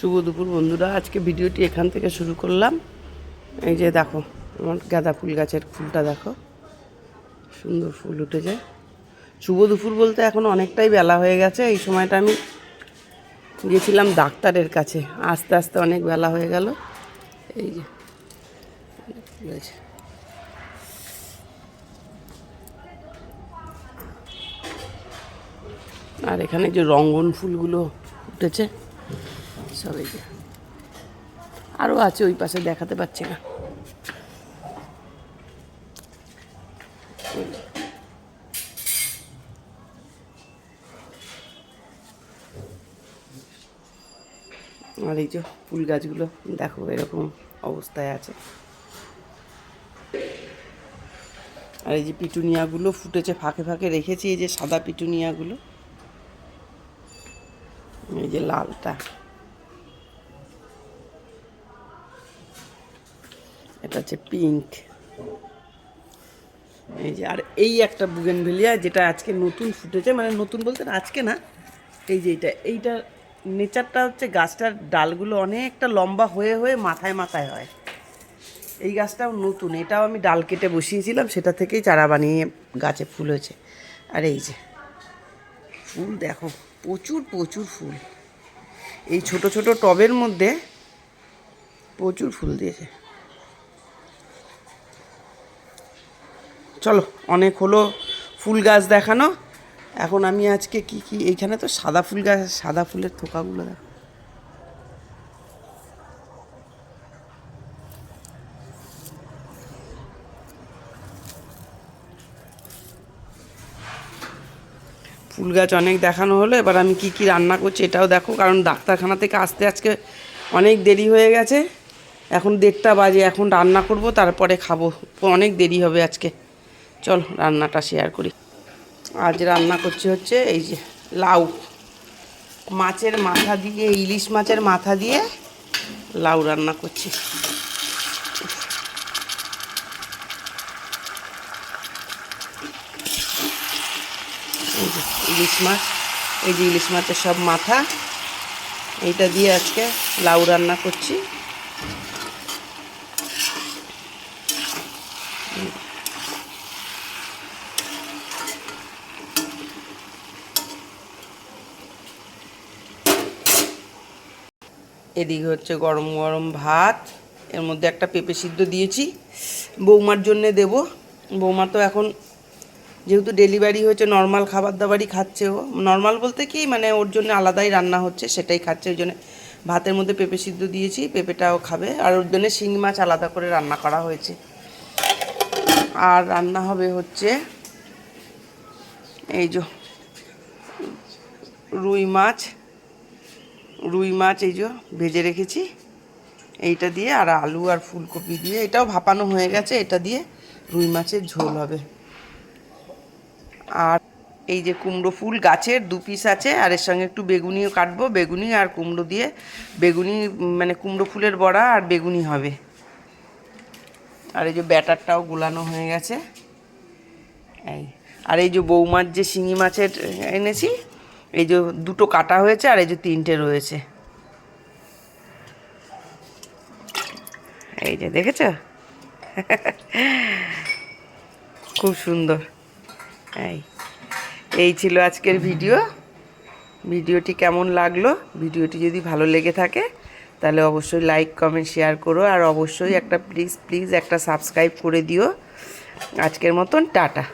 শুভ দুপুর বন্ধুরা। আজকে ভিডিওটি এখান থেকে শুরু করলাম। এই যে দেখো, আমার গাঁদা ফুল গাছের ফুলটা দেখো। সুন্দর ফুল উঠেছে শুভ দুপুর বলতে এখন অনেকটাই বেলা হয়ে গেছে। এই সময়টা আমি গেছিলাম ডাক্তারের কাছে। আস্তে আস্তে অনেক বেলা হয়ে গেল। এই যে আর এখানে যে রঙ্গন ফুলগুলো উঠেছে সব যে। আরও আছে ওই পাশে, দেখাতে পাচ্ছি না। আর এই যে ফুল গাছগুলো, দেখো এরকম অবস্থায় আছে। আর এই যে পিটুনিয়াগুলো ফুটেছে ফাঁকে ফাঁকে রেখেছি, এই যে সাদা পিটুনিয়াগুলো। এই যে লালটা। এটা হচ্ছে পিঙ্ক এই যে, আর এই একটা বুগেনভেলিয়া যেটা আজকে নতুন ফুটেছে মানে নতুন বলতে আজকে না, এই যে এইটা এইটা নেচারটা হচ্ছে গাছটার ডালগুলো অনেকটা লম্বা হয়ে হয়ে মাথায় মাথায় হয়। এই গাছটাও নতুন, এটাও আমি ডাল কেটে বসিয়েছিলাম, সেটা থেকেই চারা বানিয়ে গাছে ফুল হয়েছে। আর এই যে, ফুল দেখো, প্রচুর প্রচুর ফুল। এই ছোট ছোট টবের মধ্যে প্রচুর ফুল দিয়েছে। চলো, অনেক হলো ফুল গাছ দেখানো। এখন আমি আজকে কি কি, এইখানে তো সাদা ফুল গাছ, সাদা ফুলের থোকাগুলো দেখো। ফুল গাছ অনেক দেখানো হলো, এবার আমি কি কি রান্না করছি এটাও দেখো, কারণ ডাক্তারখানা থেকে আসতে আজকে অনেক দেরি হয়ে গেছে। এখন দেড়টা বাজে, এখন রান্না করব, তারপরে খাব, অনেক দেরি হবে আজকে। চল রান্নাটা শেয়ার করি। আজ রান্না করছি হচ্ছে এই যে লাউ। মাছের মাথা দিয়ে, ইলিশ মাছের মাথা দিয়ে লাউ রান্না করছি। ইলিশ মাছ, এই যে ইলিশ মাছের সব মাথা, এইটা দিয়ে আজকে লাউ রান্না করছি। এদিকে হচ্ছে গরম গরম ভাত, এর মধ্যে একটা পেঁপে সিদ্ধ দিয়েছি। বৌমার জন্যে দেব। বৌমা তো এখন যেহেতু ডেলিভারি হয়েছে নর্মাল খাবার দাবারই খাচ্ছে ও। নর্মাল বলতে কি মানে ওর জন্য আলাদাই রান্না হচ্ছে, সেটাই খাচ্ছে। ওই জন্য ভাতের মধ্যে পেঁপে সিদ্ধ দিয়েছি, পেঁপেটাও খাবে। আর ওর জন্য শিং মাছ আলাদা করে রান্না করা হয়েছে। আর রান্না হবে হচ্ছে এই যে রুই মাছ রুই মাছ, এই যে ভেজে রেখেছি। এইটা দিয়ে আর আলু আর ফুলকপি দিয়ে, এটাও ভাপানো হয়ে গেছে, এটা দিয়ে রুই মাছের ঝোল হবে। আর এই যে কুমড়ো ফুল গাছের দু পিস আছে, আর এর সঙ্গে একটু বেগুনিও কাটবো। বেগুনি আর কুমড়ো দিয়ে, বেগুনি মানে কুমড়ো ফুলের বড়া আর বেগুনি হবে। আর এই যে ব্যাটারটাও গুলানো হয়ে গেছে। এই, আর এই যে বৌমার যে শিঙি মাছের এনেছি এই যে দুটো কাটা হয়েছে আর এই যে তিনটে রয়েছে। এই যে দেখেছ? খুব সুন্দর। এই এই ছিল আজকের ভিডিও। ভিডিওটি কেমন লাগল? ভিডিওটি যদি ভালো লেগে থাকে, তাহলে অবশ্যই লাইক কমেন্ট শেয়ার করো। আর অবশ্যই একটা প্লিজ প্লিজ একটা সাবস্ক্রাইব করে দিও। আজকের মতন টাটা।